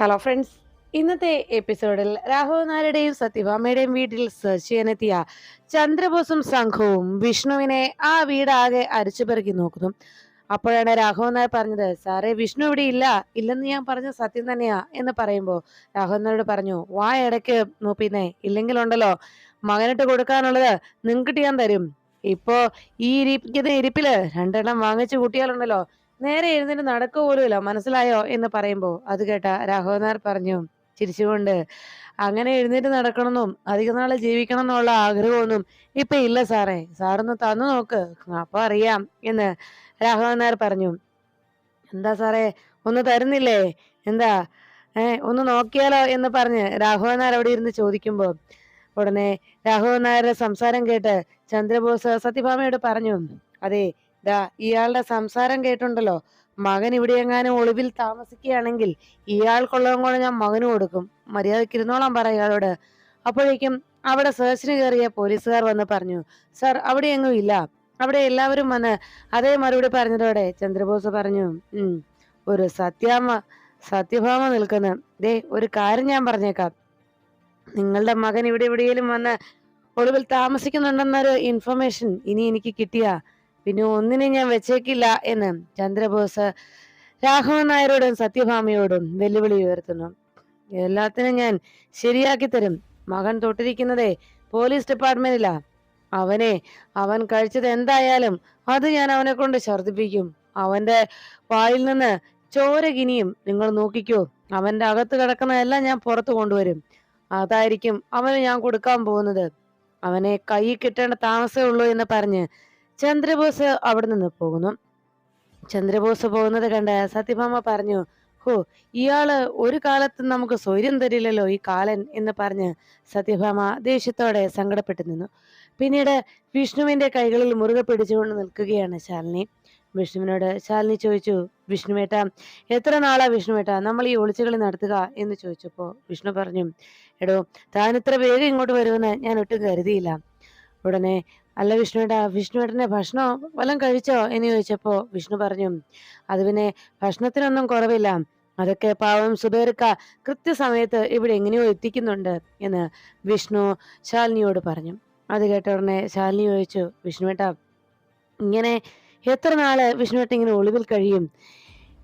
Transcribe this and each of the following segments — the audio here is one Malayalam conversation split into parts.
ഹലോ ഫ്രണ്ട്സ് ഇന്നത്തെ എപ്പിസോഡിൽ രാഹുൽ നായരുടെയും സത്യഭാമയുടെയും വീട്ടിൽ സെർച്ച് ചെയ്യാനെത്തിയ ചന്ദ്രബോസും സംഘവും വിഷ്ണുവിനെ ആ വീടാകെ അരിച്ചുപെറുക്കി നോക്കുന്നു. അപ്പോഴാണ് രാഘവൻ നായർ പറഞ്ഞത് സാറേ വിഷ്ണു ഇവിടെ ഇല്ല. ഇല്ലെന്ന് ഞാൻ പറഞ്ഞ സത്യം തന്നെയാ എന്ന് പറയുമ്പോൾ രാഘവൻ നായരോട് പറഞ്ഞു വാ ഇടയ്ക്ക് നോപ്പിന്നേ ഇല്ലെങ്കിലുണ്ടല്ലോ മകനിട്ട് കൊടുക്കാനുള്ളത് നിങ്ങൾക്ക് ഞാൻ തരും. ഇപ്പോ ഈ ഇരിക്കുന്ന ഇരിപ്പിൽ രണ്ടെണ്ണം വാങ്ങിച്ചു കൂട്ടിയാലുണ്ടല്ലോ നേരെ എഴുന്നേറ്റ് നടക്കുക പോലുമില്ല. മനസ്സിലായോ എന്ന് പറയുമ്പോൾ അത് കേട്ട രാഘവൻ നായർ പറഞ്ഞു ചിരിച്ചുകൊണ്ട് അങ്ങനെ എഴുന്നേറ്റ് നടക്കണമെന്നും അധിക നാളെ ജീവിക്കണം എന്നുള്ള ആഗ്രഹമൊന്നും ഇപ്പൊ ഇല്ല സാറേ. സാറൊന്ന് തന്നു നോക്ക്. അപ്പൊ അറിയാം എന്ന് രാഘവൻ നായർ പറഞ്ഞു. എന്താ സാറേ? ഒന്ന് തരുന്നില്ലേ? എന്താ? ഏ ഒന്ന് നോക്കിയാലോ എന്ന് പറഞ്ഞ് രാഘവൻ നായർ അവിടെ ഇരുന്ന് ചോദിക്കുമ്പോൾ ഉടനെ രാഘവൻ നായരുടെ സംസാരം കേട്ട് ചന്ദ്രബോസ് സത്യഭാമയോട് പറഞ്ഞു അതെ ദാ ഇയാളുടെ സംസാരം കേട്ടുണ്ടല്ലോ മകൻ ഇവിടെ എങ്ങാനും ഒളിവിൽ താമസിക്കുകയാണെങ്കിൽ ഇയാൾക്കുള്ളതും കൂടെ ഞാൻ മകന് കൊടുക്കും. മര്യാദയ്ക്ക് ഇരുന്നോളാൻ പറ ഇയാളോട്. അപ്പോഴേക്കും അവിടെ സെർച്ചിന് കയറിയ പോലീസുകാർ വന്ന് പറഞ്ഞു സർ അവിടെ എങ്ങും ഇല്ല. അവിടെ എല്ലാവരും വന്ന് അതേ മറുപടി പറഞ്ഞതോടെ ചന്ദ്രബോസ് പറഞ്ഞു ഒരു സത്യാമ സത്യഭാമ നിൽക്കുന്ന. ദേ ഒരു കാര്യം ഞാൻ പറഞ്ഞേക്കാം. നിങ്ങളുടെ മകൻ ഇവിടെ എവിടെയെങ്കിലും വന്ന് ഒളിവിൽ താമസിക്കുന്നുണ്ടെന്നൊരു ഇൻഫർമേഷൻ ഇനി എനിക്ക് കിട്ടിയ പിന്നെ ഒന്നിനെ ഞാൻ വെച്ചേക്കില്ല എന്ന് ചന്ദ്രബോസ് രാഘവൻ നായരോടും സത്യഭാമയോടും വെല്ലുവിളി ഉയർത്തുന്നു. എല്ലാത്തിനും ഞാൻ ശരിയാക്കി തരും. മകൻ തൊട്ടിരിക്കുന്നതേ പോലീസ് ഡിപ്പാർട്ട്മെന്റിലാ. അവനെ അവൻ കഴിച്ചത് എന്തായാലും അത് ഞാൻ അവനെ കൊണ്ട് ഛർദിപ്പിക്കും അവന്റെ വായിൽ നിന്ന് ചോര കിനിയും. നിങ്ങൾ നോക്കിക്കോ അവന്റെ അകത്ത് കിടക്കുന്നതെല്ലാം ഞാൻ പുറത്തു കൊണ്ടുവരും. അതായിരിക്കും അവന് ഞാൻ കൊടുക്കാൻ പോകുന്നത്. അവനെ കൈ കിട്ടേണ്ട താമസമേ ഉള്ളൂ എന്ന് പറഞ്ഞ് ചന്ദ്രബോസ് അവിടെ നിന്ന് പോകുന്നു. ചന്ദ്രബോസ് പോകുന്നത് കണ്ട് സത്യഭാമ പറഞ്ഞു ഹോ ഇയാൾ ഒരു കാലത്ത് നമുക്ക് സ്വൈര്യം തരില്ലല്ലോ ഈ കാലൻ എന്ന് പറഞ്ഞ് സത്യഭാമ ദേഷ്യത്തോടെ സങ്കടപ്പെട്ടു നിന്നു. പിന്നീട് വിഷ്ണുവിന്റെ കൈകളിൽ മുറുകെ പിടിച്ചുകൊണ്ട് നിൽക്കുകയാണ് ശാലിനി. വിഷ്ണുവിനോട് ശാലിനി ചോദിച്ചു വിഷ്ണുവേട്ട എത്ര നാളാ വിഷ്ണുവേട്ട നമ്മൾ ഈ ഒളിച്ചുകളി നടത്തുക? എന്ന് ചോദിച്ചപ്പോ വിഷ്ണു പറഞ്ഞു എടോ താൻ ഇത്ര വേഗം ഇങ്ങോട്ട് വരുമെന്ന് ഞാൻ ഒട്ടും കരുതിയില്ല. ഉടനെ അല്ല വിഷ്ണുവേട്ടാ വിഷ്ണുവേട്ടന്റെ ഭക്ഷണം വല്ലതും കഴിച്ചോ എന്ന് ചോദിച്ചപ്പോൾ വിഷ്ണു പറഞ്ഞു അത് പിന്നെ ഭക്ഷണത്തിനൊന്നും കുറവില്ല. അതൊക്കെ പാവം സുബേർക്ക കൃത്യസമയത്ത് ഇവിടെ എങ്ങനെയോ എത്തിക്കുന്നുണ്ട് എന്ന് വിഷ്ണു ശാലിനിയോട് പറഞ്ഞു. അത് കേട്ട ഉടനെ ശാലിനി ചോദിച്ചു വിഷ്ണുവേട്ട ഇങ്ങനെ എത്ര നാൾ വിഷ്ണുവേട്ട ഇങ്ങനെ ഒളിവിൽ കഴിയും?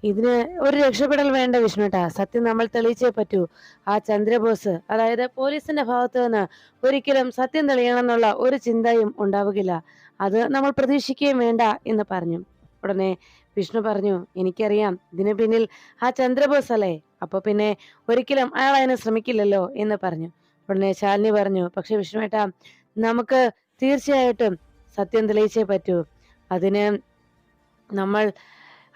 ഇതിന് ഒരു രക്ഷപ്പെടൽ വേണ്ട വിഷ്ണുട്ടാ. സത്യം നമ്മൾ തെളിയിച്ചേ പറ്റൂ. ആ ചന്ദ്രബോസ് അതായത് പോലീസിന്റെ ഭാഗത്ത് നിന്ന് ഒരിക്കലും സത്യം തെളിയണമെന്നുള്ള ഒരു ചിന്തയും ഉണ്ടാവുകയില്ല. അത് നമ്മൾ പ്രതീക്ഷിക്കുകയും വേണ്ട എന്ന് പറഞ്ഞു. ഉടനെ വിഷ്ണു പറഞ്ഞു എനിക്കറിയാം ഇതിന് പിന്നിൽ ആ ചന്ദ്രബോസ് അല്ലേ? അപ്പൊ പിന്നെ ഒരിക്കലും അയാൾ അതിനെ ശ്രമിക്കില്ലല്ലോ എന്ന് പറഞ്ഞു. ഉടനെ ശാലിനി പറഞ്ഞു പക്ഷെ വിഷ്ണുവേട്ട നമുക്ക് തീർച്ചയായിട്ടും സത്യം തെളിയിച്ചേ പറ്റൂ. അതിന് നമ്മൾ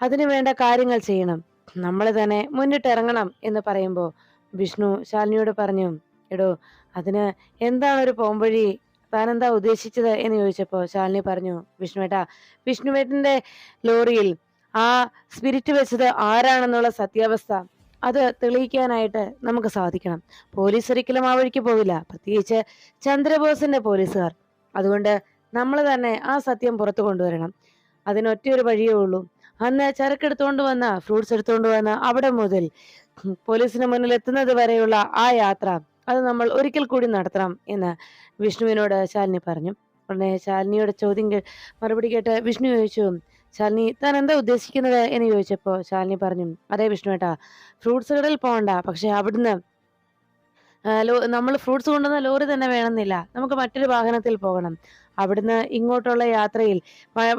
അതിനു വേണ്ട കാര്യങ്ങൾ ചെയ്യണം. നമ്മൾ തന്നെ മുന്നിട്ടിറങ്ങണം എന്ന് പറയുമ്പോൾ വിഷ്ണു ശാലിനിയോട് പറഞ്ഞു എടോ അതിന് എന്താണ് ഒരു പോംവഴി? താൻ എന്താ ഉദ്ദേശിച്ചത്? എന്ന് ചോദിച്ചപ്പോൾ ശാലിനി പറഞ്ഞു വിഷ്ണുവേട്ടാ വിഷ്ണുവേട്ടന്റെ ലോറിയിൽ ആ സ്പിരിറ്റ് വെച്ചത് ആരാണെന്നുള്ള സത്യാവസ്ഥ. അത് തെളിയിക്കാനായിട്ട് നമുക്ക് സാധിക്കണം. പോലീസ് ഒരിക്കലും ആ വഴിക്ക് പോവില്ല. പ്രത്യേകിച്ച് ചന്ദ്രബോസിന്റെ പോലീസുകാർ. അതുകൊണ്ട് നമ്മൾ തന്നെ ആ സത്യം പുറത്തു കൊണ്ടുവരണം. അതിനൊറ്റയൊരു വഴിയേ ഉള്ളൂ. അന്ന് ചരക്കെടുത്തുകൊണ്ട് വന്ന ഫ്രൂട്ട്സ് എടുത്തുകൊണ്ട് വന്ന അവിടെ മുതൽ പോലീസിന് മുന്നിൽ എത്തുന്നത് വരെയുള്ള ആ യാത്ര അത് നമ്മൾ ഒരിക്കൽ കൂടി നടത്തണം എന്ന് വിഷ്ണുവിനോട് ശാലിനി പറഞ്ഞു. ഉടനെ ശാലിനിയുടെ ചോദ്യം മറുപടി കേട്ട് വിഷ്ണു ചോദിച്ചു ശാലിനി താൻ എന്താ ഉദ്ദേശിക്കുന്നത്? എന്ന് ചോദിച്ചപ്പോൾ ശാലിനി പറഞ്ഞു അതെ വിഷ്ണു ഏട്ടാ ഫ്രൂട്ട്സ് കടയിൽ പോകണ്ട പക്ഷെ അവിടുന്ന് നമ്മൾ ഫ്രൂട്ട്സ് കൊണ്ടുവന്ന ലോറി തന്നെ വേണമെന്നില്ല. നമുക്ക് മറ്റൊരു വാഹനത്തിൽ പോകണം. അവിടുന്ന് ഇങ്ങോട്ടുള്ള യാത്രയിൽ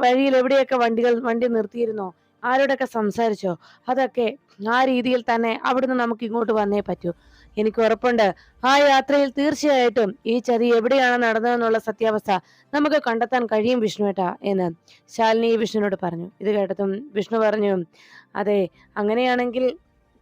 വഴിയിൽ എവിടെയൊക്കെ വണ്ടികൾ വണ്ടി നിർത്തിയിരുന്നോ? ആരോടൊക്കെ സംസാരിച്ചോ? അതൊക്കെ ആ രീതിയിൽ തന്നെ അവിടുന്ന് നമുക്ക് ഇങ്ങോട്ട് വന്നേ പറ്റൂ. എനിക്ക് ഉറപ്പുണ്ട്. ആ യാത്രയിൽ തീർച്ചയായിട്ടും ഈ ചതി എവിടെയാണ് നടന്നതെന്നുള്ള സത്യാവസ്ഥ നമുക്ക് കണ്ടെത്താൻ കഴിയും വിഷ്ണുവേട്ട എന്ന് ശാലിനി വിഷ്ണുവിനോട് പറഞ്ഞു. ഇത് കേട്ടതും വിഷ്ണു പറഞ്ഞു അതെ അങ്ങനെയാണെങ്കിൽ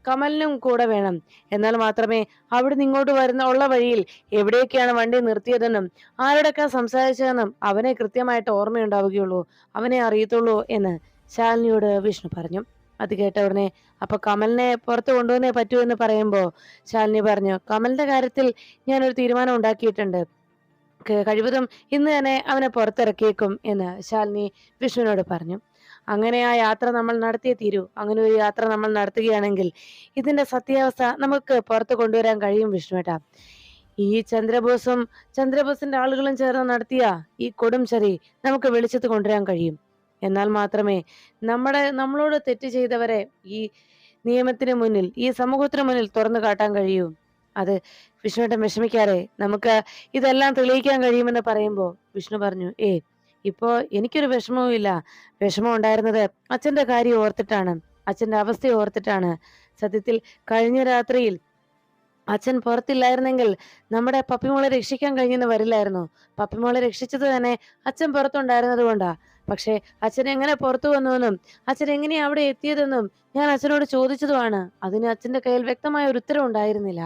കമലിനും കൂടെ വേണം. എന്നാൽ മാത്രമേ അവിടുന്ന് ഇങ്ങോട്ട് വരുന്ന ഉള്ള വഴിയിൽ എവിടെയൊക്കെയാണ് വണ്ടി നിർത്തിയതെന്നും ആരോടൊക്കെ സംസാരിച്ചതെന്നും അവനെ കൃത്യമായിട്ട് ഓർമ്മയുണ്ടാവുകയുള്ളൂ. അവനെ അറിയത്തുള്ളൂ എന്ന് ശാലിനിയോട് വിഷ്ണു പറഞ്ഞു. അത് കേട്ട ഉടനെ അപ്പൊ കമലിനെ പുറത്ത് കൊണ്ടുവന്നേ പറ്റൂ എന്ന് പറയുമ്പോൾ ശാലിനി പറഞ്ഞു കമലിന്റെ കാര്യത്തിൽ ഞാനൊരു തീരുമാനം ഉണ്ടാക്കിയിട്ടുണ്ട്. കഴിവതും ഇന്ന് തന്നെ അവനെ പുറത്തിറക്കിയേക്കും എന്ന് ശാലിനി വിഷ്ണുവിനോട് പറഞ്ഞു. അങ്ങനെ ആ യാത്ര നമ്മൾ നടത്തിയേ തീരൂ. അങ്ങനെ ഒരു യാത്ര നമ്മൾ നടത്തുകയാണെങ്കിൽ ഇതിന്റെ സത്യാവസ്ഥ നമുക്ക് പുറത്തു കൊണ്ടുവരാൻ കഴിയും വിഷ്ണുവേട്ട ഈ ചന്ദ്രബോസും ചന്ദ്രബോസിന്റെ ആളുകളും ചേർന്ന് നടത്തിയ ഈ കൊടും ചതി നമുക്ക് വെളിച്ചത്ത് കൊണ്ടുവരാൻ കഴിയും. എന്നാൽ മാത്രമേ നമ്മുടെ നമ്മളോട് തെറ്റ് ചെയ്തവരെ ഈ നിയമത്തിന് മുന്നിൽ ഈ സമൂഹത്തിന് മുന്നിൽ തുറന്നു കാട്ടാൻ കഴിയൂ. അത് വിഷ്ണുവേട്ടൻ വിഷമിക്കാതെ നമുക്ക് ഇതെല്ലാം തെളിയിക്കാൻ കഴിയുമെന്ന് പറയുമ്പോൾ വിഷ്ണു പറഞ്ഞു ഏ ഇപ്പോ എനിക്കൊരു വിഷമവും ഇല്ല വിഷമം ഉണ്ടായിരുന്നത് അച്ഛന്റെ കാര്യം ഓർത്തിട്ടാണ്. അച്ഛന്റെ അവസ്ഥ ഓർത്തിട്ടാണ്. സത്യത്തിൽ കഴിഞ്ഞ രാത്രിയിൽ അച്ഛൻ പുറത്തില്ലായിരുന്നെങ്കിൽ നമ്മുടെ പപ്പിമോളെ രക്ഷിക്കാൻ കഴിഞ്ഞെന്ന് വരില്ലായിരുന്നു. പപ്പിമോളെ രക്ഷിച്ചത് തന്നെ അച്ഛൻ പുറത്തുണ്ടായിരുന്നത് കൊണ്ടാ. പക്ഷേ അച്ഛൻ എങ്ങനെ പുറത്തു വന്നുവെന്നും അച്ഛൻ എങ്ങനെയാ അവിടെ എത്തിയതെന്നും ഞാൻ അച്ഛനോട് ചോദിച്ചതുമാണ്. അതിന് അച്ഛന്റെ കയ്യിൽ വ്യക്തമായ ഒരു ഉത്തരം ഉണ്ടായിരുന്നില്ല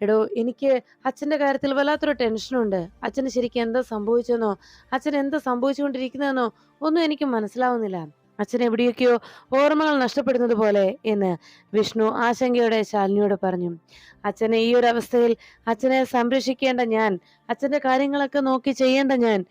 എടോ എനിക്ക് അച്ഛന്റെ കാര്യത്തിൽ വല്ലാത്തൊരു ടെൻഷനുണ്ട്. അച്ഛന് ശരിക്കും എന്താ സംഭവിച്ചെന്നോ? അച്ഛൻ എന്താ സംഭവിച്ചുകൊണ്ടിരിക്കുന്നതെന്നോ ഒന്നും എനിക്ക് മനസ്സിലാവുന്നില്ല. അച്ഛൻ എവിടെയൊക്കെയോ ഓർമ്മകൾ നഷ്ടപ്പെടുന്നത് പോലെ എന്ന് വിഷ്ണു ആശങ്കയോടെ ശാലിനിയോട് പറഞ്ഞു. അച്ഛനെ ഈ ഒരു അവസ്ഥയിൽ അച്ഛനെ സംരക്ഷിക്കേണ്ട ഞാൻ അച്ഛന്റെ കാര്യങ്ങളൊക്കെ നോക്കി ചെയ്യേണ്ട ഞാൻ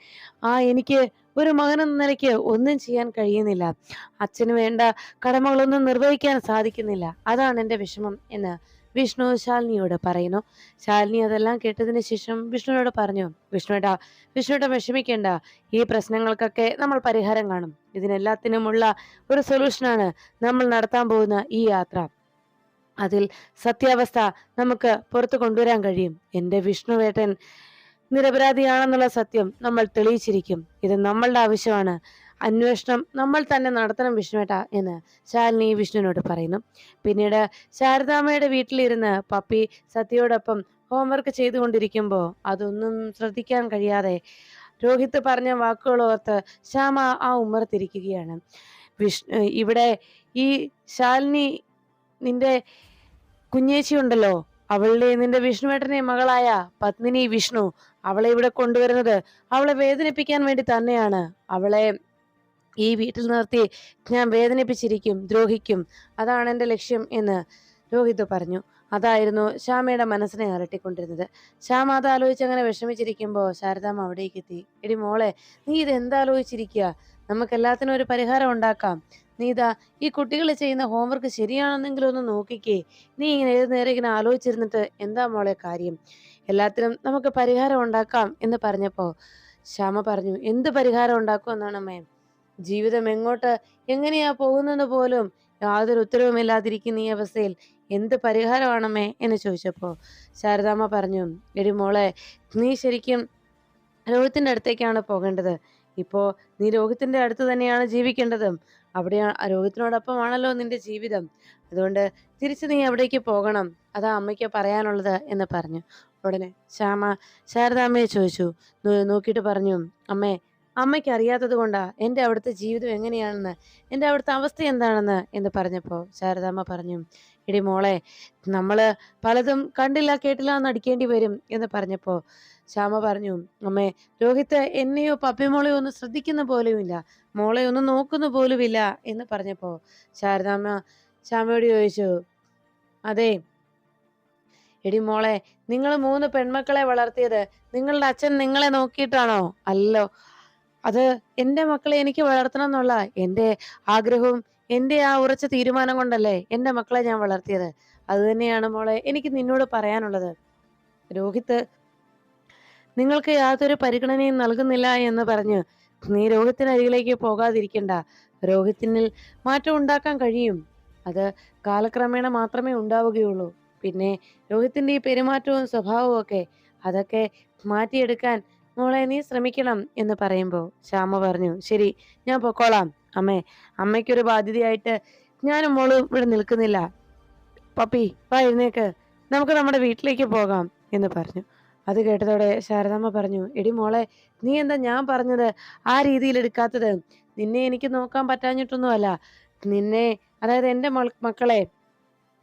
ആ എനിക്ക് ഒരു മകൻ എന്ന നിലയ്ക്ക് ഒന്നും ചെയ്യാൻ കഴിയുന്നില്ല. അച്ഛന് വേണ്ട കടമകളൊന്നും നിർവഹിക്കാൻ സാധിക്കുന്നില്ല. അതാണ് എന്റെ വിഷമം എന്ന് വിഷ്ണു ശാലിനിയോട് പറയുന്നു. ശാലിനി അതെല്ലാം കേട്ടതിന് ശേഷം വിഷ്ണുവിനോട് പറഞ്ഞു വിഷ്ണുവേട്ടാ വിഷ്ണുവേട്ട വിഷമിക്കേണ്ട. ഈ പ്രശ്നങ്ങൾക്കൊക്കെ നമ്മൾ പരിഹാരം കാണും. ഇതിനെല്ലാത്തിനുമുള്ള ഒരു സൊല്യൂഷനാണ് നമ്മൾ നടത്താൻ പോകുന്ന ഈ യാത്ര. അതിൽ സത്യാവസ്ഥ നമുക്ക് പുറത്തു കൊണ്ടുവരാൻ കഴിയും. എന്റെ വിഷ്ണുവേട്ടൻ നിരപരാധിയാണെന്നുള്ള സത്യം നമ്മൾ തെളിയിച്ചിരിക്കും. ഇത് നമ്മളുടെ ആവശ്യമാണ്. അന്വേഷണം നമ്മൾ തന്നെ നടത്തണം വിഷ്ണുവേട്ട എന്ന് ശാലിനി വിഷ്ണുവിനോട് പറയുന്നു. പിന്നീട് ശാരദാമ്മയുടെ വീട്ടിലിരുന്ന് പപ്പി സത്യയോടൊപ്പം ഹോംവർക്ക് ചെയ്തുകൊണ്ടിരിക്കുമ്പോൾ അതൊന്നും ശ്രദ്ധിക്കാൻ കഴിയാതെ രോഹിത് പറഞ്ഞ വാക്കുകൾ ഓർത്ത് ശ്യാമ ആ ഉമ്മർത്തിരിക്കുകയാണ്. വിഷ്ണു ഇവിടെ ഈ ശാലിനി നിന്റെ കുഞ്ഞേച്ചി ഉണ്ടല്ലോ അവളുടെ നിന്റെ വിഷ്ണുവേട്ടനെ മകളായ പത്മിനി വിഷ്ണു അവളെ ഇവിടെ കൊണ്ടുവരുന്നത് അവളെ വേദനിപ്പിക്കാൻ വേണ്ടി തന്നെയാണ്. അവളെ ഈ വീട്ടിൽ നിർത്തി ഞാൻ വേദനിപ്പിച്ചിരിക്കും ദ്രോഹിക്കും. അതാണ് എന്റെ ലക്ഷ്യം എന്ന് രോഹിത് പറഞ്ഞു. അതായിരുന്നു ശ്യാമയുടെ മനസ്സിനെ അലട്ടിക്കൊണ്ടിരുന്നത്. ശ്യാമ അത് ആലോചിച്ച് അങ്ങനെ വിഷമിച്ചിരിക്കുമ്പോൾ ശാരദാമ്മ അവിടേക്ക് എത്തി. എടി മോളെ നീ ഇത് എന്താലോചിച്ചിരിക്കുക നമുക്ക് എല്ലാത്തിനും ഒരു പരിഹാരം ഉണ്ടാക്കാം. നീ ഇതാ ഈ കുട്ടികൾ ചെയ്യുന്ന ഹോംവർക്ക് ശരിയാണെന്നെങ്കിലും ഒന്ന് നോക്കിക്കേ. നീ ഇങ്ങനെ ഏത് നേരം ഇങ്ങനെ ആലോചിച്ചിരുന്നിട്ട് എന്താ മോളെ കാര്യം? എല്ലാത്തിനും നമുക്ക് പരിഹാരം ഉണ്ടാക്കാം എന്ന് പറഞ്ഞപ്പോൾ ശ്യാമ പറഞ്ഞു എന്ത് പരിഹാരം ഉണ്ടാക്കും എന്നാണ് ജീവിതം എങ്ങോട്ട് എങ്ങനെയാ പോകുന്നെന്ന് പോലും യാതൊരു ഉത്തരവുമില്ലാതിരിക്കുന്ന ഈ അവസ്ഥയിൽ എന്ത് പരിഹാരമാണമ്മേ എന്ന് ചോദിച്ചപ്പോൾ ശാരദാമ്മ പറഞ്ഞു എടി മോളെ നീ ശരിക്കും രോഗത്തിന്റെ അടുത്തേക്കാണ് പോകേണ്ടത്. ഇപ്പോൾ നീ രോഗത്തിന്റെ അടുത്ത് തന്നെയാണ് ജീവിക്കേണ്ടതും. അവിടെ രോഹിത്തിനോടൊപ്പമാണല്ലോ നിന്റെ ജീവിതം. അതുകൊണ്ട് തിരിച്ച് നീ അവിടേക്ക് പോകണം. അതാ അമ്മയ്ക്ക് പറയാനുള്ളത് എന്ന് പറഞ്ഞു. ഉടനെ ശ്യാമ ശാരദാമ്മയെ ചോദിച്ചു. നോക്കിയിട്ട് പറഞ്ഞു അമ്മേ അമ്മയ്ക്ക് അറിയാത്തത് കൊണ്ടാ എന്റെ അവിടുത്തെ ജീവിതം എങ്ങനെയാണെന്ന് എന്റെ അവിടുത്തെ അവസ്ഥ എന്താണെന്ന് എന്ന് പറഞ്ഞപ്പോൾ ശാരദാമ്മ പറഞ്ഞു എടി മോളെ നമ്മൾ പലതും കണ്ടില്ല കേട്ടില്ല എന്ന് അടിക്കേണ്ടി വരും എന്ന് പറഞ്ഞപ്പോൾ ശ്യാമ പറഞ്ഞു അമ്മേ രോഹിത്ത് എന്നെയോ പപ്പിമോളെയോ ഒന്നും ശ്രദ്ധിക്കുന്ന പോലുമില്ല മോളെ ഒന്നും നോക്കുന്ന പോലുമില്ല എന്ന് പറഞ്ഞപ്പോൾ ശാരദാമ്മ ശ്യാമയോട് ചോദിച്ചു അതെ എടി മോളെ നിങ്ങൾ മൂന്ന് പെൺമക്കളെ വളർത്തിയത് നിങ്ങളുടെ അച്ഛൻ നിങ്ങളെ നോക്കിയിട്ടാണോ? അല്ലോ അത് എന്റെ മക്കളെ എനിക്ക് വളർത്തണം എന്നുള്ള എന്റെ ആഗ്രഹവും എന്റെ ആ ഉറച്ച തീരുമാനം കൊണ്ടല്ലേ എന്റെ മക്കളെ ഞാൻ വളർത്തിയത്. അത് തന്നെയാണ് മോളെ എനിക്ക് നിന്നോട് പറയാനുള്ളത്. രോഹിത്ത് നിങ്ങൾക്ക് യാതൊരു പരിഗണനയും നൽകുന്നില്ല എന്ന് പറഞ്ഞ് നീ രോഹിത്തിനരികിലേക്ക് പോകാതിരിക്കണ്ട. രോഹിത്തിനിൽ മാറ്റം ഉണ്ടാക്കാൻ കഴിയും. അത് കാലക്രമേണ മാത്രമേ ഉണ്ടാവുകയുള്ളൂ. പിന്നെ രോഹിത്തിന്റെ ഈ പെരുമാറ്റവും സ്വഭാവവും ഒക്കെ അതൊക്കെ മാറ്റിയെടുക്കാൻ മോളെ നീ ശ്രമിക്കണം എന്ന് പറയുമ്പോൾ ശ്യാമ പറഞ്ഞു ശരി ഞാൻ പൊക്കോളാം അമ്മേ. അമ്മയ്ക്കൊരു ബാധ്യതയായിട്ട് ഞാനും മോളും ഇവിടെ നിൽക്കുന്നില്ല. പപ്പി വാ എഴുന്നേക്ക്. നമുക്ക് നമ്മുടെ വീട്ടിലേക്ക് പോകാം എന്ന് പറഞ്ഞു. അത് കേട്ടതോടെ ശാരദാമ്മ പറഞ്ഞു എടി മോളെ നീ എന്താ ഞാൻ പറഞ്ഞത്? ആ രീതിയിൽ എടുക്കാത്തത്? നിന്നെ എനിക്ക് നോക്കാൻ പറ്റാഞ്ഞിട്ടൊന്നുമല്ല. നിന്നെ അതായത് എന്റെ മക്കളെ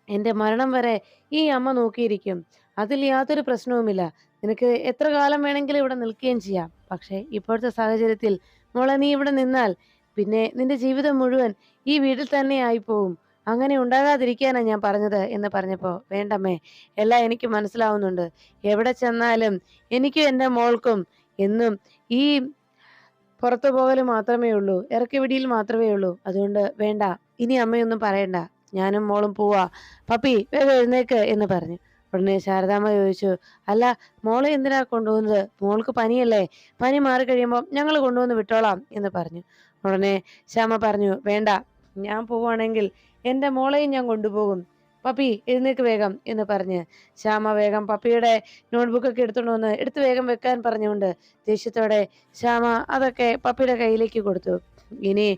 എന്റെ മരണം വരെ ഈ അമ്മ നോക്കിയിരിക്കും. അതിൽ യാതൊരു പ്രശ്നവുമില്ല. നിനക്ക് എത്ര കാലം വേണമെങ്കിലും ഇവിടെ നിൽക്കുകയും ചെയ്യാം. പക്ഷേ ഇപ്പോഴത്തെ സാഹചര്യത്തിൽ മോളെ നീ ഇവിടെ നിന്നാൽ പിന്നെ നിന്റെ ജീവിതം മുഴുവൻ ഈ വീട്ടിൽ തന്നെ ആയിപ്പോവും. അങ്ങനെ ഉണ്ടാകാതിരിക്കാനാ ഞാൻ പറഞ്ഞത് എന്ന് പറഞ്ഞപ്പോ വേണ്ടമ്മേ എല്ലാം എനിക്ക് മനസ്സിലാവുന്നുണ്ട്. എവിടെ ചെന്നാലും എനിക്കും എന്റെ മോൾക്കും എന്നും ഈ പുറത്തു പോകൽ മാത്രമേ ഉള്ളൂ ഇറക്കി വിടിയിൽ മാത്രമേ ഉള്ളൂ. അതുകൊണ്ട് വേണ്ട ഇനി അമ്മയൊന്നും പറയണ്ട. ഞാനും മോളും പോവാ. പപ്പി വേഗം എഴുന്നേക്ക് എന്ന് പറഞ്ഞു. ഉടനെ ശാരദാമ്മ ചോദിച്ചു അല്ല മോളെ എന്തിനാ കൊണ്ടുപോകുന്നത്? മോൾക്ക് പനിയല്ലേ. പനി മാറി കഴിയുമ്പോൾ ഞങ്ങൾ കൊണ്ടുവന്ന് വിട്ടോളാം എന്ന് പറഞ്ഞു. ഉടനെ ശ്യാമ പറഞ്ഞു വേണ്ട ഞാൻ പോവുകയാണെങ്കിൽ എന്റെ മോളെയും ഞാൻ കൊണ്ടുപോകും. പപ്പി എഴുന്നേക്ക് വേഗം എന്ന് പറഞ്ഞ്. ശ്യാമ വേഗം പപ്പിയുടെ നോട്ട്ബുക്കൊക്കെ എടുത്തുകൊണ്ട് വന്ന് എടുത്ത് വേഗം വെക്കാൻ പറഞ്ഞുകൊണ്ട് ദേഷ്യത്തോടെ ശ്യാമ അതൊക്കെ പപ്പിയുടെ കയ്യിലേക്ക് കൊടുത്തു. ഇനി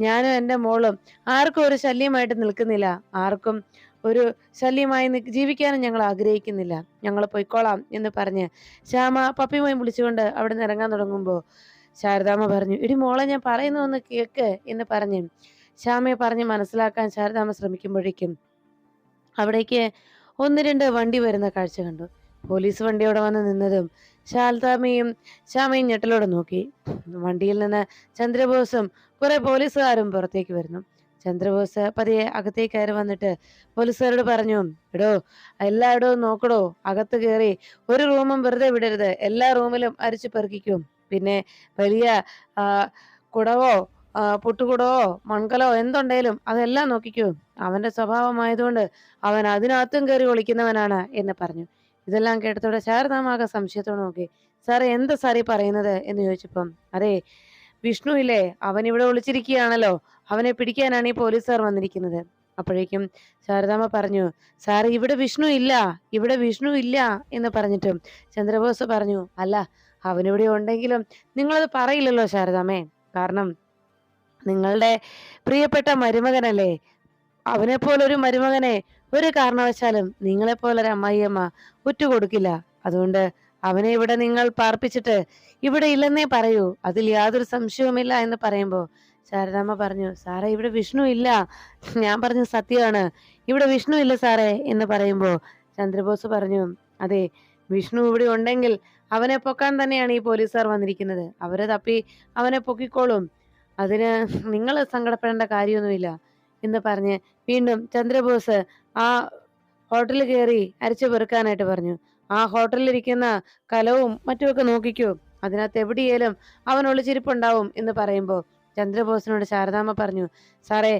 ഞാനും എന്റെ മോളും ആർക്കും ഒരു ശല്യമായിട്ട് നിൽക്കുന്നില്ല. ആർക്കും ഒരു ശല്യമായി ജീവിക്കാനും ഞങ്ങൾ ആഗ്രഹിക്കുന്നില്ല. ഞങ്ങൾ പൊയ്ക്കോളാം എന്ന് പറഞ്ഞ് ശ്യാമ പപ്പിമോയും വിളിച്ചുകൊണ്ട് അവിടെ നിന്ന് ഇറങ്ങാൻ തുടങ്ങുമ്പോൾ ശാരദാമ്മ പറഞ്ഞു ഇടി മോളെ ഞാൻ പറയുന്നു ഒന്ന് കേക്ക് എന്ന് പറഞ്ഞ് ശ്യാമയെ പറഞ്ഞ് മനസ്സിലാക്കാൻ ശാരദാമ്മ ശ്രമിക്കുമ്പോഴേക്കും അവിടേക്ക് ഒന്ന് രണ്ട് വണ്ടി വരുന്ന കാഴ്ച കണ്ടു. പോലീസ് വണ്ടിയോടെ വന്ന് നിന്നതും ശാരദാമ്മയും ശ്യാമയും ഞെട്ടലോടെ നോക്കി. വണ്ടിയിൽ നിന്ന് ചന്ദ്രബോസും കുറെ പോലീസുകാരും പുറത്തേക്ക് വരുന്നു. ചന്ദ്രബോസ് പതിയെ അകത്തേക്ക് കയറി വന്നിട്ട് പോലീസുകാരോട് പറഞ്ഞു എടോ എല്ലായിടവും നോക്കടോ അകത്ത് കയറി ഒരു റൂമും വെറുതെ വിടരുത് എല്ലാ റൂമിലും അരിച്ചു പെറുക്കിക്കും. പിന്നെ വലിയ കുടവോ പുട്ടുകുടവോ മൺകലോ എന്തുണ്ടേലും അതെല്ലാം നോക്കിക്കൂ. അവന്റെ സ്വഭാവമായതുകൊണ്ട് അവൻ അതിനകത്തും കയറി ഒളിക്കുന്നവനാണ് എന്ന് പറഞ്ഞു. ഇതെല്ലാം കേട്ടതോടെ ശാരദാമാകെ സംശയത്തോട് നോക്കി. സാറേ എന്താ സാറേ പറയുന്നത്? എന്ന് ചോദിച്ചപ്പം അതെ വിഷ്ണു ഇല്ലേ അവൻ ഇവിടെ ഒളിച്ചിരിക്കുകയാണല്ലോ അവനെ പിടിക്കാനാണ് ഈ പോലീസുകാർ വന്നിരിക്കുന്നത്. അപ്പോഴേക്കും ശാരദാമ്മ പറഞ്ഞു സാർ ഇവിടെ വിഷ്ണു ഇല്ല ഇവിടെ വിഷ്ണു ഇല്ല എന്ന് പറഞ്ഞിട്ടും ചന്ദ്രബോസ് പറഞ്ഞു അല്ല അവനിവിടെ ഉണ്ടെങ്കിലും നിങ്ങളത് പറയില്ലല്ലോ ശാരദാമ്മേ. കാരണം നിങ്ങളുടെ പ്രിയപ്പെട്ട മരുമകനല്ലേ? അവനെ പോലൊരു മരുമകനെ ഒരു കാരണവശാലും നിങ്ങളെപ്പോലൊരു അമ്മായിയമ്മ ഉറ്റുകൊടുക്കില്ല അതുകൊണ്ട് അവനെ ഇവിടെ നിങ്ങൾ പാർപ്പിച്ചിട്ട് ഇവിടെ ഇല്ലെന്നേ പറയൂ. അതിൽ യാതൊരു സംശയവുമില്ല എന്ന് പറയുമ്പോൾ ശാരദാമ്മ പറഞ്ഞു സാറേ ഇവിടെ വിഷ്ണു ഇല്ല. ഞാൻ പറഞ്ഞു സത്യമാണ്. ഇവിടെ വിഷ്ണു ഇല്ല സാറേ എന്ന് പറയുമ്പോൾ ചന്ദ്രബോസ് പറഞ്ഞു അതെ വിഷ്ണു ഇവിടെ ഉണ്ടെങ്കിൽ അവനെ പൊക്കാൻ തന്നെയാണ് ഈ പോലീസുകാർ വന്നിരിക്കുന്നത്. അവരെ തപ്പി അവനെ പൊക്കിക്കോളും. അതിന് നിങ്ങൾ സങ്കടപ്പെടേണ്ട കാര്യമൊന്നുമില്ല എന്ന് പറഞ്ഞ് വീണ്ടും ചന്ദ്രബോസ് ആ ഹോട്ടലിൽ കയറി അരച്ചു പെറുക്കാനായിട്ട് പറഞ്ഞു ആ ഹോട്ടലിലിരിക്കുന്ന കലവും മറ്റുമൊക്കെ നോക്കിക്കോ. അതിനകത്ത് എവിടെയേലും അവൻ ഒളിച്ചിരിപ്പുണ്ടാവും എന്ന് പറയുമ്പോൾ ചന്ദ്രബോസിനോട് ശാരദാമ്മ പറഞ്ഞു സാറേ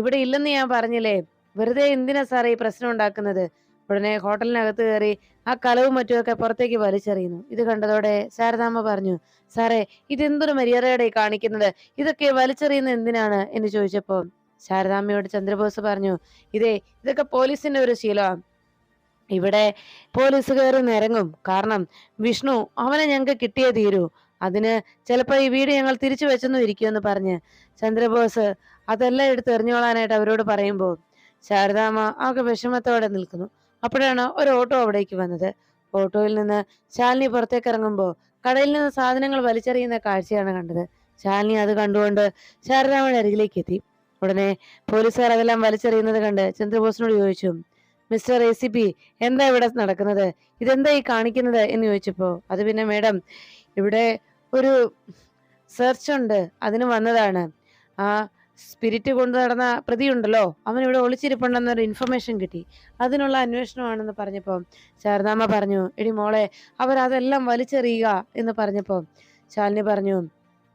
ഇവിടെ ഇല്ലെന്ന് ഞാൻ പറഞ്ഞില്ലേ? വെറുതെ എന്തിനാ സാറേ ഈ പ്രശ്നം ഉണ്ടാക്കുന്നത്? ഉടനെ ഹോട്ടലിനകത്ത് കയറി ആ കളവും മറ്റുമൊക്കെ പുറത്തേക്ക് വലിച്ചെറിയുന്നു. ഇത് കണ്ടതോടെ ശാരദാമ്മ പറഞ്ഞു സാറേ ഇതെന്തൊരു മര്യാദയുടെ കാണിക്കുന്നത്? ഇതൊക്കെ വലിച്ചെറിയുന്ന എന്തിനാണ്? എന്ന് ചോദിച്ചപ്പോൾ ശാരദാമ്മയോട് ചന്ദ്രബോസ് പറഞ്ഞു ഇതേ ഇതൊക്കെ പോലീസിന്റെ ഒരു ശീലമാണ് ഇവിടെ പോലീസുകാർ നിരങ്ങും. കാരണം വിഷ്ണു അവനെ ഞങ്ങൾക്ക് കിട്ടിയേ തീരൂ. അതിന് ചിലപ്പോൾ ഈ വീട് ഞങ്ങൾ തിരിച്ചു വെച്ചെന്നും ഇരിക്കുമെന്ന് പറഞ്ഞ് ചന്ദ്രബോസ് അതെല്ലാം എടുത്ത് എറിഞ്ഞോളാനായിട്ട് അവരോട് പറയുമ്പോൾ ശാരദാമ്മ ആകെ വിഷമത്തോടെ നിൽക്കുന്നു. അപ്പോഴാണ് ഒരു ഓട്ടോ അവിടേക്ക് വന്നത്. ഓട്ടോയിൽ നിന്ന് ശാലിനി പുറത്തേക്ക് ഇറങ്ങുമ്പോൾ കടയിൽ നിന്ന് സാധനങ്ങൾ വലിച്ചെറിയുന്ന കാഴ്ചയാണ് കണ്ടത്. ശാലിനി അത് കണ്ടുകൊണ്ട് ശാരദാമ്മയുടെ അരികിലേക്ക് എത്തി. ഉടനെ പോലീസുകാർ അതെല്ലാം വലിച്ചെറിയുന്നത് കണ്ട് ചന്ദ്രബോസിനോട് ചോദിച്ചു മിസ്റ്റർ എ സി പി എന്താ ഇവിടെ നടക്കുന്നത്? ഇതെന്താ ഈ കാണിക്കുന്നത്? എന്ന് ചോദിച്ചപ്പോൾ അത് പിന്നെ മേഡം ഇവിടെ ഒരു സെർച്ച് ഉണ്ട്. അതിന് വന്നതാണ്. ആ സ്പിരിറ്റ് കൊണ്ടു നടന്ന പ്രതിയുണ്ടല്ലോ. അവൻ ഇവിടെ ഒളിച്ചിരിപ്പുണ്ടെന്നൊരു ഇൻഫർമേഷൻ കിട്ടി. അതിനുള്ള അന്വേഷണമാണെന്ന് പറഞ്ഞപ്പോൾ ശാരദാമ്മ പറഞ്ഞു എടി മോളെ അവരതെല്ലാം വലിച്ചെറിയുക എന്ന് പറഞ്ഞപ്പോൾ ശാലിനി പറഞ്ഞു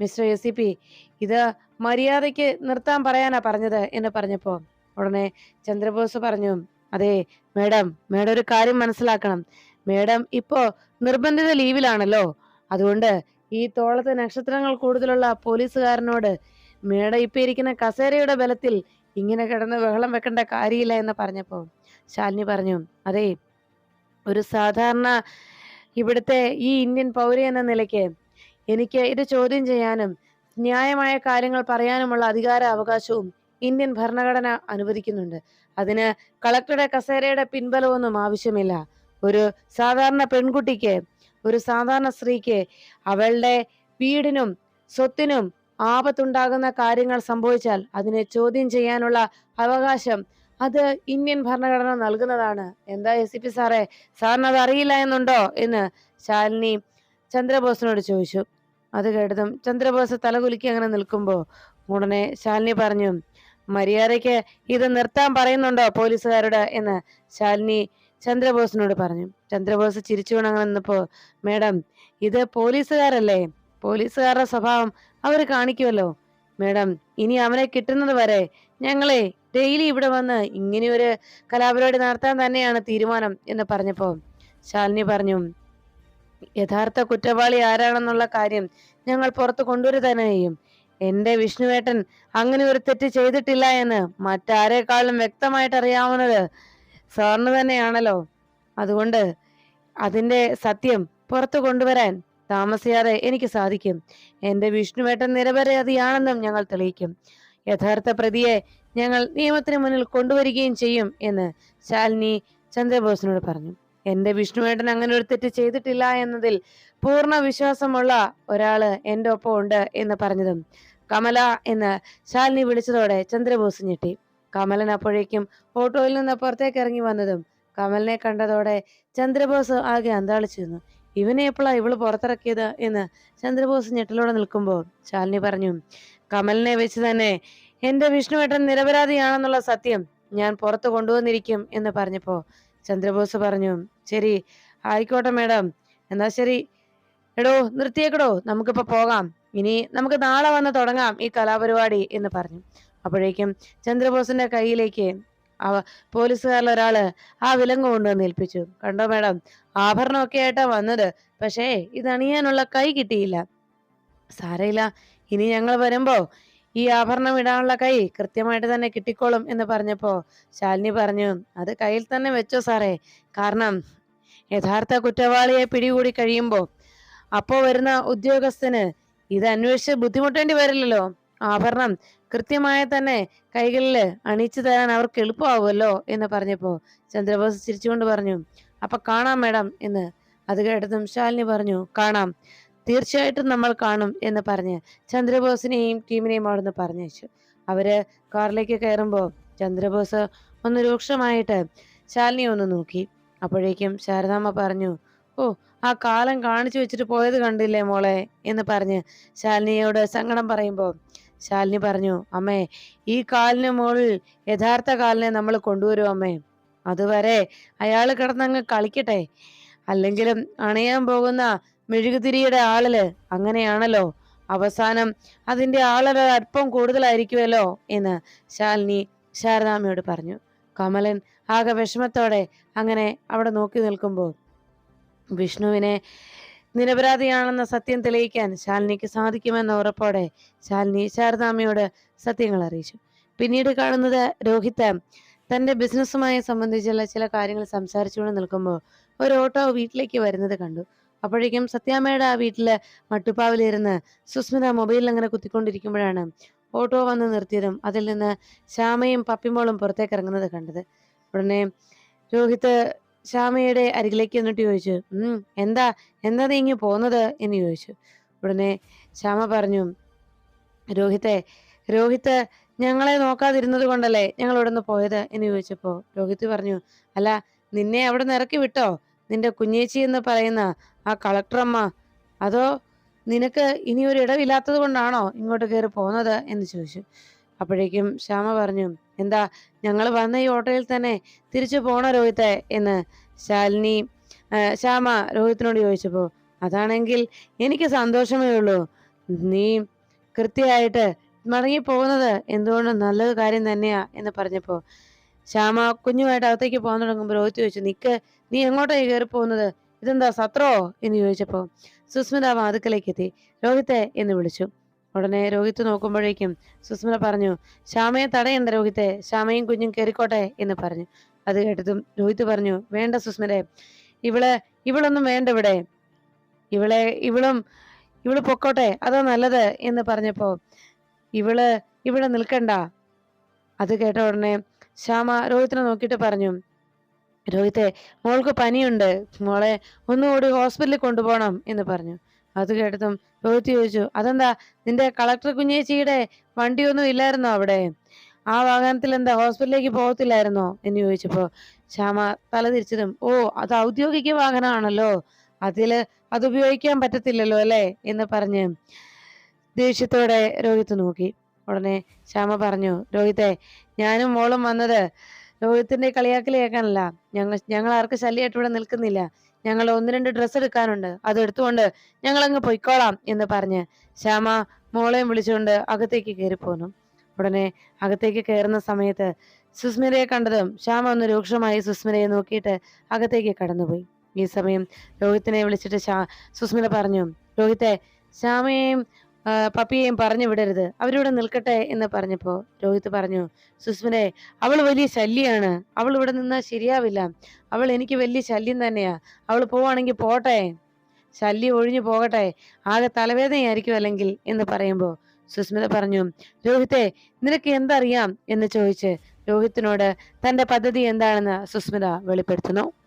മിസ്റ്റർ എ സി പി ഇത് മര്യാദയ്ക്ക് നിർത്താൻ പറയാനാ പറഞ്ഞത് എന്ന് പറഞ്ഞപ്പോൾ ഉടനെ ചന്ദ്രബോസ് പറഞ്ഞു അതെ മേഡം മേഡം ഒരു കാര്യം മനസ്സിലാക്കണം. മേഡം ഇപ്പോ നിർബന്ധിത ലീവിലാണല്ലോ അതുകൊണ്ട് ഈ തോളത്തെ നക്ഷത്രങ്ങൾ കൂടുതലുള്ള പോലീസുകാരനോട് മേഡം ഇപ്പൊ ഇരിക്കുന്ന കസേരയുടെ ബലത്തിൽ ഇങ്ങനെ കിടന്ന് ബഹളം വെക്കേണ്ട കാര്യമില്ല എന്ന് പറഞ്ഞപ്പോ ശാലിനി പറഞ്ഞു അതെ ഒരു സാധാരണ ഇവിടുത്തെ ഈ ഇന്ത്യൻ പൗര എന്ന നിലയ്ക്ക് എനിക്ക് ഇത് ചോദ്യം ചെയ്യാനും ന്യായമായ കാര്യങ്ങൾ പറയാനുമുള്ള അധികാര അവകാശവും ഇന്ത്യൻ ഭരണഘടന അനുവദിക്കുന്നുണ്ട്. അതിന് കളക്ടറുടെ കസേരയുടെ പിൻബലമൊന്നും ആവശ്യമില്ല. ഒരു സാധാരണ പെൺകുട്ടിക്ക് ഒരു സാധാരണ സ്ത്രീക്ക് അവളുടെ വീടിനും സ്വത്തിനും ആപത്തുണ്ടാകുന്ന കാര്യങ്ങൾ സംഭവിച്ചാൽ അതിനെ ചോദ്യം ചെയ്യാനുള്ള അവകാശം അത് ഇന്ത്യൻ ഭരണഘടന നൽകുന്നതാണ്. എന്താ എസ് പി സാറേ? സാറിന് അത് അറിയില്ല എന്നുണ്ടോ? എന്ന് ശാലിനി ചന്ദ്രബോസിനോട് ചോദിച്ചു. അത് കേട്ടതും ചന്ദ്രബോസ് തലകുലുക്കി അങ്ങനെ നിൽക്കുമ്പോൾ ഉടനെ ശാലിനി പറഞ്ഞു മര്യാദയ്ക്ക് ഇത് നിർത്താൻ പറയുന്നുണ്ടോ പോലീസുകാരോട്? എന്ന് ശാലിനി ചന്ദ്രബോസിനോട് പറഞ്ഞു. ചന്ദ്രബോസ് ചിരിച്ചുകൊണ്ട് അങ്ങനെ നിന്നപ്പോ മേഡം ഇത് പോലീസുകാരല്ലേ? പോലീസുകാരുടെ സ്വഭാവം അവർ കാണിക്കുമല്ലോ മേഡം ഇനി അവനെ കിട്ടുന്നത് വരെ ഞങ്ങളെ ഡെയിലി ഇവിടെ വന്ന് ഇങ്ങനെയൊരു കലാപരിപാടി നടത്താൻ തന്നെയാണ് തീരുമാനം എന്ന് പറഞ്ഞപ്പോ ശാലിനി പറഞ്ഞു യഥാർത്ഥ കുറ്റവാളി ആരാണെന്നുള്ള കാര്യം ഞങ്ങൾ പുറത്ത് കൊണ്ടുവരു തന്നെ ചെയ്യും. എന്റെ വിഷ്ണുവേട്ടൻ അങ്ങനെ ഒരു തെറ്റ് ചെയ്തിട്ടില്ല എന്ന് മറ്റാരേക്കാളും വ്യക്തമായിട്ട് അറിയാവുന്നത് സാറിന് തന്നെയാണല്ലോ. അതുകൊണ്ട് അതിന്റെ സത്യം പുറത്തു കൊണ്ടുവരാൻ താമസിയാതെ എനിക്ക് സാധിക്കും. എന്റെ വിഷ്ണുവേട്ടൻ നിരപരാധിയാണെന്നും ഞങ്ങൾ തെളിയിക്കും. യഥാർത്ഥ പ്രതിയെ ഞങ്ങൾ നിയമത്തിന് മുന്നിൽ കൊണ്ടുവരികയും ചെയ്യും എന്ന് ശാലിനി ചന്ദ്രബോസിനോട് പറഞ്ഞു. എന്റെ വിഷ്ണുവേട്ടൻ അങ്ങനെ ഒരു തെറ്റ് ചെയ്തിട്ടില്ല എന്നതിൽ പൂർണ വിശ്വാസമുള്ള ഒരാൾ എന്റെ ഒപ്പം ഉണ്ട് എന്ന് പറഞ്ഞതും കമല എന്ന് ശാലിനി വിളിച്ചതോടെ ചന്ദ്രബോസ് ഞെട്ടി. കമലൻ അപ്പോഴേക്കും ഓട്ടോയിൽ നിന്ന് പുറത്തേക്ക് ഇറങ്ങി വന്നതും കമലിനെ കണ്ടതോടെ ചന്ദ്രബോസ് ആകെ അന്താളിച്ചിരുന്നു. ഇവനെ എപ്പോഴാ ഇവൾ പുറത്തിറക്കിയത്? എന്ന് ചന്ദ്രബോസ് ഞെട്ടലോടെ നിൽക്കുമ്പോൾ ശാലിനി പറഞ്ഞു കമലിനെ വെച്ച് തന്നെ എന്റെ വിഷ്ണുവേട്ടൻ നിരപരാധിയാണെന്നുള്ള സത്യം ഞാൻ പുറത്തു കൊണ്ടുവന്നിരിക്കും എന്ന് പറഞ്ഞപ്പോ ചന്ദ്രബോസ് പറഞ്ഞു ശരി ആയിക്കോട്ടെ മേഡം എന്നാ ശരി. എടോ നിർത്തിയേക്കടോ നമുക്കിപ്പോ പോകാം. ഇനി നമുക്ക് നാളെ വന്ന് തുടങ്ങാം ഈ കലാപരിപാടി എന്ന് പറഞ്ഞു. അപ്പോഴേക്കും ചന്ദ്രബോസിന്റെ കയ്യിലേക്ക് അവ പോലീസുകാരിൽ ഒരാൾ ആ വിലങ്ങ് കൊണ്ടുവന്ന് ഏൽപ്പിച്ചു. കണ്ടോ മേഡം? ആഭരണമൊക്കെ ആയിട്ടാ വന്നത്. പക്ഷേ ഇത് അണിയാനുള്ള കൈ കിട്ടിയില്ല. സാരയില്ല ഇനി ഞങ്ങൾ വരുമ്പോ ഈ ആഭരണം ഇടാനുള്ള കൈ കൃത്യമായിട്ട് തന്നെ കിട്ടിക്കോളും എന്ന് പറഞ്ഞപ്പോ ശാലിനി പറഞ്ഞു അത് കയ്യിൽ തന്നെ വെച്ചോ സാറേ. കാരണം യഥാർത്ഥ കുറ്റവാളിയെ പിടികൂടി കഴിയുമ്പോ അപ്പോ വരുന്ന ഉദ്യോഗസ്ഥന് ഇത് അന്വേഷിച്ച് ബുദ്ധിമുട്ടേണ്ടി വരില്ലല്ലോ. ആഭരണം കൃത്യമായി തന്നെ കൈകളിൽ അണിയിച്ചു തരാൻ അവർക്ക് എളുപ്പമാവുമല്ലോ എന്ന് പറഞ്ഞപ്പോ ചന്ദ്രബോസ് ചിരിച്ചുകൊണ്ട് പറഞ്ഞു അപ്പൊ കാണാം മേഡം എന്ന്. അത് കേട്ടതും ശാലിനി പറഞ്ഞു കാണാം. തീർച്ചയായിട്ടും നമ്മൾ കാണും എന്ന് പറഞ്ഞ് ചന്ദ്രബോസിനെയും ടീമിനെയും അവിടുന്ന് പറഞ്ഞയച്ചു. അവർ കാറിലേക്ക് കയറുമ്പോൾ ചന്ദ്രബോസ് ഒന്ന് രൂക്ഷമായിട്ട് ശാലിനി ഒന്ന് നോക്കി. അപ്പോഴേക്കും ശാരദാമ്മ പറഞ്ഞു ഓ ആ കാലം കാണിച്ചു വെച്ചിട്ട് പോയത് കണ്ടില്ലേ മോളെ എന്ന് പറഞ്ഞ് ശാലിനിയോട് സങ്കടം പറയുമ്പോൾ ശാലിനി പറഞ്ഞു അമ്മേ ഈ കാലിന് മുകളിൽ യഥാർത്ഥ കാലിനെ നമ്മൾ കൊണ്ടുവരും അമ്മേ? അതുവരെ അയാൾ കിടന്നങ്ങ് കളിക്കട്ടെ. അല്ലെങ്കിലും അണയാൻ പോകുന്ന മെഴുകുതിരിയുടെ ആളിൽ അങ്ങനെയാണല്ലോ. അവസാനം അതിന്റെ ആളൊരു അല്പം കൂടുതലായിരിക്കുമല്ലോ എന്ന് ശാലിനി ശാരദാമ്മയോട് പറഞ്ഞു. കമലൻ ആകെ വിഷമത്തോടെ അങ്ങനെ അവിടെ നോക്കി നിൽക്കുമ്പോൾ വിഷ്ണുവിനെ നിരപരാധിയാണെന്ന സത്യം തെളിയിക്കാൻ ശാലിനിക്ക് സാധിക്കുമെന്ന ഉറപ്പോടെ ശാലിനി ശാരദാമ്മയോട് സത്യങ്ങൾ അറിയിച്ചു. പിന്നീട് കാണുന്നത് രോഹിത് തന്റെ ബിസിനസ്സുമായി സംബന്ധിച്ചുള്ള ചില കാര്യങ്ങൾ സംസാരിച്ചുകൊണ്ട് നിൽക്കുമ്പോൾ ഒരു ഓട്ടോ വീട്ടിലേക്ക് വരുന്നത് കണ്ടു. അപ്പോഴേക്കും സത്യാമ്മയുടെ ആ വീട്ടിൽ മട്ടുപ്പാവിലിരുന്ന് സുസ്മിത മൊബൈലിൽ അങ്ങനെ കുത്തിക്കൊണ്ടിരിക്കുമ്പോഴാണ് ഓട്ടോ വന്ന് നിർത്തിയതും അതിൽ നിന്ന് ശ്യാമയും പപ്പിമോളും പുറത്തേക്ക് ഇറങ്ങുന്നത് കണ്ടത്. ഉടനെ രോഹിത് ശ്യാമയുടെ അരികിലേക്ക് എന്നിട്ട് ചോദിച്ചു എന്താ എന്താ നീ ഇങ്ങ് പോന്നത്? എന്ന് ചോദിച്ചു. ഉടനെ ശ്യാമ പറഞ്ഞു രോഹിത്തെ രോഹിത്ത് ഞങ്ങളെ നോക്കാതിരുന്നത് കൊണ്ടല്ലേ ഞങ്ങൾ ഇവിടെ നിന്ന് പോയത്? എന്ന് ചോദിച്ചപ്പോ രോഹിത് പറഞ്ഞു അല്ല നിന്നെ അവിടെ നിന്ന് ഇറക്കി വിട്ടോ? നിന്റെ കുഞ്ഞേച്ചി എന്ന് പറയുന്ന ആ കളക്ടറമ്മ അതോ നിനക്ക് ഇനി ഒരു ഇടവില്ലാത്തത് കൊണ്ടാണോ ഇങ്ങോട്ട് കയറി പോകുന്നത് എന്ന് ചോദിച്ചു. അപ്പോഴേക്കും ശ്യാമ പറഞ്ഞു എന്താ ഞങ്ങൾ വന്ന ഈ ഓട്ടോയിൽ തന്നെ തിരിച്ചു പോണ രോഹിത്തെ? എന്ന് ശാലിനി ശ്യാമ രോഹിത്തിനോട് ചോദിച്ചപ്പോ അതാണെങ്കിൽ എനിക്ക് സന്തോഷമേ ഉള്ളൂ. നീ കൃത്യമായിട്ട് മടങ്ങി പോകുന്നത് എന്തുകൊണ്ടും നല്ലൊരു കാര്യം തന്നെയാ? എന്ന് പറഞ്ഞപ്പോ ശ്യാമ കുഞ്ഞുമായിട്ട് അകത്തേക്ക് പോകാൻ തുടങ്ങുമ്പോൾ രോഹിത് ചോദിച്ചു നിക്ക് നീ എങ്ങോട്ടേ കയറി പോകുന്നത് ഇതെന്താ സത്രോ? എന്ന് ചോദിച്ചപ്പോ സുസ്മിത വാതുക്കലേക്ക് എത്തി. രോഹിത്തെ എന്ന് വിളിച്ചു. ഉടനെ രോഹിത്ത് നോക്കുമ്പോഴേക്കും സുസ്മിത പറഞ്ഞു ശ്യാമയെ തടയണ്ട രോഹിത്തെ ശ്യാമയും കുഞ്ഞും കയറിക്കോട്ടെ എന്ന് പറഞ്ഞു. അത് കേട്ടതും രോഹിത്ത് പറഞ്ഞു വേണ്ട സുസ്മിതെ ഇവളെ ഇവളൊന്നും വേണ്ട ഇവിടെ. ഇവളെ ഇവളും ഇവൾ പൊക്കോട്ടെ അതാ നല്ലത് എന്ന് പറഞ്ഞപ്പോ ഇവൾ ഇവിടെ നിൽക്കണ്ട അത് കേട്ട ഉടനെ ശ്യാമ രോഹിത്തിനെ നോക്കിയിട്ട് പറഞ്ഞു രോഹിത്തെ മോൾക്ക് പനിയുണ്ട്. മോളെ ഒന്നുകൂടി ഹോസ്പിറ്റലിൽ കൊണ്ടുപോകണം എന്ന് പറഞ്ഞു. അത് കേട്ടതും രോഹിത് ചോദിച്ചു അതെന്താ നിന്റെ കളക്ടർ കുഞ്ഞേച്ചിയുടെ വണ്ടിയൊന്നും ഇല്ലായിരുന്നോ അവിടെ? ആ വാഹനത്തിൽ എന്താ ഹോസ്പിറ്റലിലേക്ക് പോകത്തില്ലായിരുന്നോ? എന്ന് ചോദിച്ചപ്പോ ശ്യാമ തല തിരിച്ചതും ഓ അത് ഔദ്യോഗിക വാഹനമാണല്ലോ. അതിൽ അത് ഉപയോഗിക്കാൻ പറ്റത്തില്ലല്ലോ അല്ലേ? എന്ന് പറഞ്ഞ് ദേഷ്യത്തോടെ രോഹിത്ത് നോക്കി. ഉടനെ ശ്യാമ പറഞ്ഞു രോഹിത്തെ ഞാനും മോളും വന്നത് രോഹിത്തിന്റെ കളിയാക്കൽ കേൾക്കാനല്ല. ഞങ്ങൾ ഞങ്ങൾ ആർക്ക് ശല്യമായിട്ട് ഇവിടെ നിൽക്കുന്നില്ല. ഞങ്ങൾ ഒന്ന് രണ്ട് ഡ്രസ്സ് എടുക്കാനുണ്ട്. അത് എടുത്തുകൊണ്ട് ഞങ്ങൾ അങ്ങ് പൊയ്ക്കോളാം എന്ന് പറഞ്ഞ് ശ്യാമ മോളെയും വിളിച്ചുകൊണ്ട് അകത്തേക്ക് കയറിപ്പോന്നു. ഉടനെ അകത്തേക്ക് കയറുന്ന സമയത്ത് സുസ്മിരയെ കണ്ടതും ശ്യാമ ഒന്ന് രൂക്ഷമായി സുസ്മിരയെ നോക്കിയിട്ട് അകത്തേക്ക് കടന്നുപോയി. ഈ സമയം രോഹിത്തിനെ വിളിച്ചിട്ട് ശാ സുസ്മിത പറഞ്ഞു രോഹിത്തെ ശ്യാമയെയും പപ്പിയെയും പറഞ്ഞു വിടരുത്. അവരിവിടെ നിൽക്കട്ടെ എന്ന് പറഞ്ഞപ്പോ രോഹിത് പറഞ്ഞു സുസ്മിനെ അവൾ വലിയ ശല്യാണ്. അവൾ ഇവിടെ നിന്നാൽ ശരിയാവില്ല. അവൾ എനിക്ക് വലിയ ശല്യം തന്നെയാ. അവൾ പോവാണെങ്കിൽ പോട്ടെ. ശല്യം ഒഴിഞ്ഞു പോകട്ടെ. ആകെ തലവേദനയായിരിക്കും അല്ലെങ്കിൽ എന്ന് പറയുമ്പോൾ സുസ്മിത പറഞ്ഞു രോഹിത്തെ നിനക്ക് എന്തറിയാം? എന്ന് ചോദിച്ച് രോഹിത്തിനോട് തന്റെ പദ്ധതി എന്താണെന്ന് സുസ്മിത വെളിപ്പെടുത്തുന്നു.